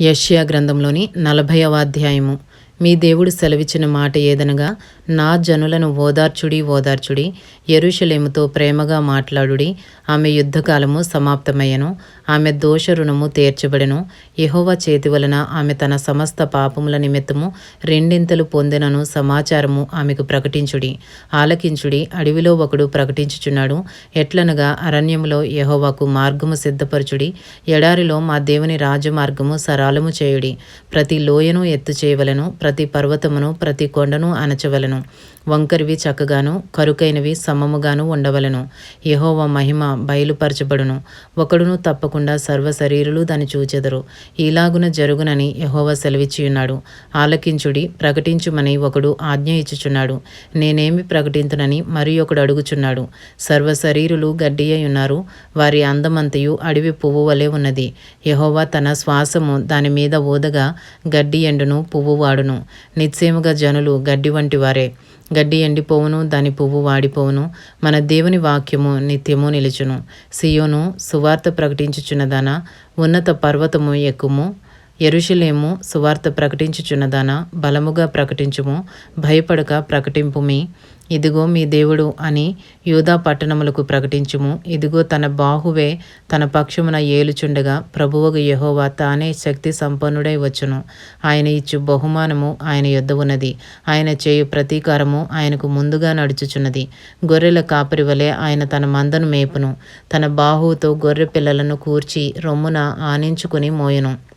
యష్యా గ్రంథంలోని నలభైవ అధ్యాయము. మీ దేవుడు సెలవిచ్చిన మాట ఏదనగా నా జనులను ఓదార్చుడి ఓదార్చుడి ఎరుషలేముతో ప్రేమగా మాట్లాడుడి. ఆమె యుద్ధకాలము సమాప్తమయ్యను. ఆమె దోష రుణము తీర్చబడెను. యహోవ చేతి వలన ఆమె తన సమస్త పాపముల నిమిత్తము రెండింతలు పొందినను సమాచారము ఆమెకు ప్రకటించుడి. ఆలకించుడి. అడవిలో ఒకడు ప్రకటించుచున్నాడు. ఎట్లనగా అరణ్యములో యహోవాకు మార్గము సిద్ధపరచుడి. ఎడారిలో మా దేవుని రాజమార్గము సరాలము చేయుడి. ప్రతి లోయను ఎత్తు చేయవలను ప్రతి పర్వతమును ప్రతి కొండను అణచవలను. వంకరివి చక్కగాను కరుకైనవి సమముగాను ఉండవలను. యహోవ మహిమ బయలుపరచబడును. ఒకడును తప్పకుండా సర్వ శరీరులు దాన్ని చూచెదరు. ఇలాగున జరుగునని యహోవ సెలవిచ్చియున్నాడు. ఆలకించుడి ప్రకటించుమని ఒకడు ఆజ్ఞ ఇచ్చుచున్నాడు. నేనేమి ప్రకటించునని మరి ఒకడు అడుగుచున్నాడు. సర్వ శరీరులు గడ్డి అయి ఉన్నారు వారి అందమంతయు అడవి పువ్వు వలె ఉన్నది. యహోవా తన శ్వాసము దాని మీద ఊదగా గడ్డి ఎండును పువ్వు వాడును. నిశ్చయముగా జనులు గడ్డి వంటి వారే. గడ్డి ఎండిపోవును దాని పువ్వు వాడిపోవును. మన దేవుని వాక్యము నిత్యము నిలుచును. సియోను సువార్త ప్రకటించుచున్నదానా? ఉన్నత పర్వతము ఎక్కుము. ఎరుషులేము సువార్త ప్రకటించుచున్నదానా? బలముగా ప్రకటించుము. భయపడక ప్రకటింపుమి. ఇదిగో మీ దేవుడు అని యూదా పట్టణములకు ప్రకటించుము. ఇదిగో తన బాహువే తన పక్షమున ఏలుచుండగా ప్రభువగు యహోవా తానే శక్తి సంపన్నుడై వచ్చును. ఆయన ఇచ్చు బహుమానము ఆయన యొద్ద ఉన్నది. ఆయన చేయు ప్రతీకారము ఆయనకు ముందుగా నడుచుచున్నది. గొర్రెల కాపరి వలె ఆయన తన మందను మేపును. తన బాహువుతో గొర్రె పిల్లలను కూర్చి రొమ్మున ఆనించుకుని మోయను.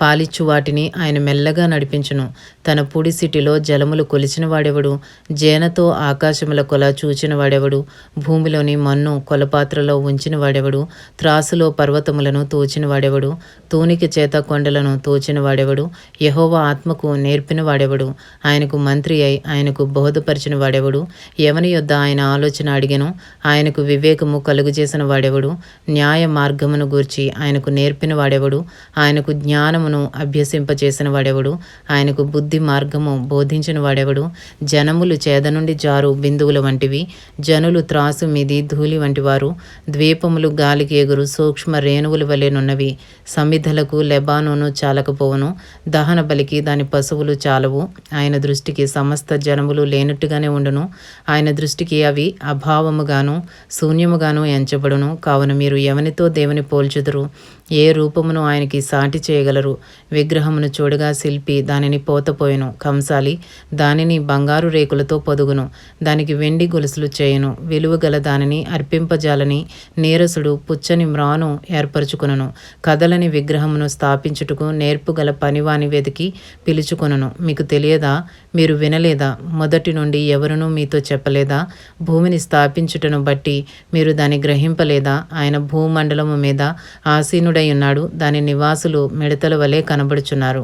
పాలిచ్చు వాటిని ఆయన మెల్లగా నడిపించును. తన పూడి సిటిలో జలములు కొలిచిన వాడెవడు? జేనతో ఆకాశముల కొల చూచిన వాడెవడు? భూమిలోని మన్ను కొలపాత్రలో ఉంచిన వాడెవడు? త్రాసులో పర్వతములను తోచిన వాడెవడు? తూనికి చేత కొండలను తోచిన వాడెవడు? యహోవ ఆత్మకు నేర్పిన వాడెవడు? ఆయనకు మంత్రి అయి ఆయనకు బోధపరిచిన వాడెవడు? ఎవని యొద్ద ఆయన ఆలోచన అడిగను. ఆయనకు వివేకము కలుగుచేసిన వాడెవడు? న్యాయ మార్గమును గూర్చి ఆయనకు నేర్పిన వాడెవడు? ఆయనకు జ్ఞానము జ్ఞానమును అభ్యసింపచేసిన వాడెవడు? ఆయనకు బుద్ధి మార్గము బోధించిన వాడెవడు? జనములు చేద నుండి జారు బిందువుల వంటివి జనులు త్రాసు మీది ధూళి వంటివారు ద్వీపములు గాలికి ఎగురు సూక్ష్మ రేణువుల వలెనున్నవి సమిధలకు లెబానోను చాలకపోవును దహన బలికి దాని పశువులు చాలవు ఆయన దృష్టికి సమస్త జనములు లేనట్టుగానే ఉండును ఆయన దృష్టికి అవి అభావముగాను శూన్యముగాను ఎంచబడును కావున మీరు ఎవనితో దేవుని పోల్చుదురు? ఏ రూపమును ఆయనకి సాటి చేయగలరు? విగ్రహమును చూడగా శిల్పి దానిని పోతపోయెను కంసాలి దానిని బంగారు రేకులతో పొదుగును దానికి వెండి గొలుసులు చేయను విలువగల దానిని అర్పింపజాలని నీరసుడు పుచ్చని మ్రాను ఏర్పరచుకును కదలని విగ్రహమును స్థాపించుటకు నేర్పుగల పనివాని వెతికి పిలుచుకొనును. మీకు తెలియదా? మీరు వినలేదా? మొదటి నుండి ఎవరునూ మీతో చెప్పలేదా? భూమిని స్థాపించుటను బట్టి మీరు దాన్ని గ్రహింపలేదా? ఆయన భూమండలము మీద ఆసీనుడై ఉన్నాడు దాని నివాసులు మిడతల వలె కనబడుచున్నారు.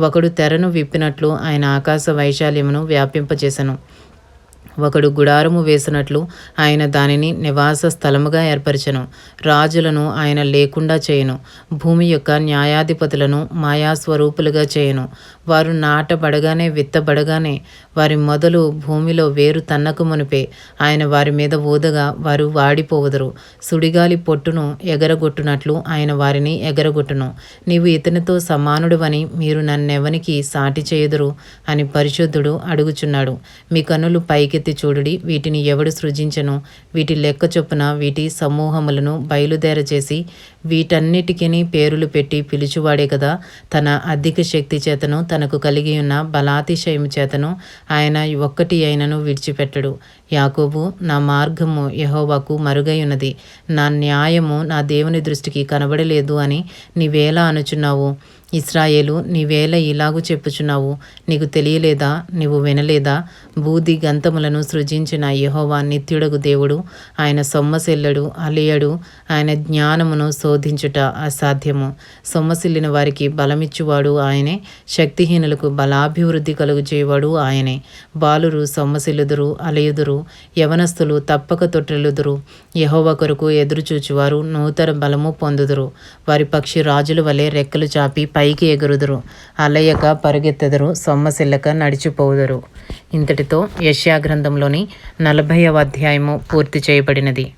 ఒకడు తెరను విప్పినట్లు ఆయన ఆకాశ వైశాల్యమును వ్యాపింపచేసెను ఒకడు గుడారము వేసినట్లు ఆయన దానిని నివాస స్థలముగా ఏర్పరచను. రాజులను ఆయన లేకుండా చేయను. భూమి యొక్క న్యాయాధిపతులను మాయాస్వరూపులుగా చేయను. వారు నాటబడగానే విత్తబడగానే వారి మొదలు భూమిలో వేరు తన్నకు మునిపే ఆయన వారి మీద ఊదగా వారు వాడిపోవుదురు. సుడిగాలి పొట్టును ఎగరగొట్టునట్లు ఆయన వారిని ఎగరగొట్టును. నీవు ఇతనితో సమానుడువని మీరు నన్నెవనికి సాటి చేయుదురు అని పరిశుద్ధుడు అడుగుచున్నాడు. మీ కన్నులు పైకి ఎత్తి చూడుడి. వీటిని ఎవడు సృజించను? వీటి లెక్క చొప్పున వీటి సమూహములను బయలుదేరచేసి వీటన్నిటికీ పేరులు పెట్టి పిలుచువాడే కదా తన అధిక శక్తి చేతను తనకు కలిగి ఉన్న బలాతిశయము చేతను ఆయన ఒక్కటి అయినను విడిచిపెట్టడు. యాకోబు నా మార్గము యహోవాకు మరుగై ఉన్నది నా న్యాయము నా దేవుని దృష్టికి కనబడలేదు అని నీవేలా అనుచున్నావు. ఇస్రాయేలు నీవేళ ఇలాగూ చెప్పుచున్నావు. నీకు తెలియలేదా? నీవు వినలేదా? బూది గంతములను సృజించిన యహోవా నిత్యుడగు దేవుడు. ఆయన సొమ్మసెల్లడు అలియడు. ఆయన జ్ఞానమును సో శోధించుట అసాధ్యము. సొమ్మసిల్లిన వారికి బలమిచ్చువాడు ఆయనే. శక్తిహీనులకు బలాభివృద్ధి కలుగు చేయవాడు ఆయనే. బాలురు సొమ్మసిల్లుదురు అలయుదురు యవనస్తులు తప్పక తొట్టెలుదురు యహోవ కొరకు ఎదురుచూచువారు నూతన బలము పొందుదురు. వారి పక్షి రాజుల వలె రెక్కలు చాపి పైకి ఎగురుదురు. అలయక పరిగెత్తెదరు సొమ్మసిల్లక నడిచిపోదురు. ఇంతటితో యశ్యాగ్రంథంలోని నలభైవ అధ్యాయము పూర్తి చేయబడినది.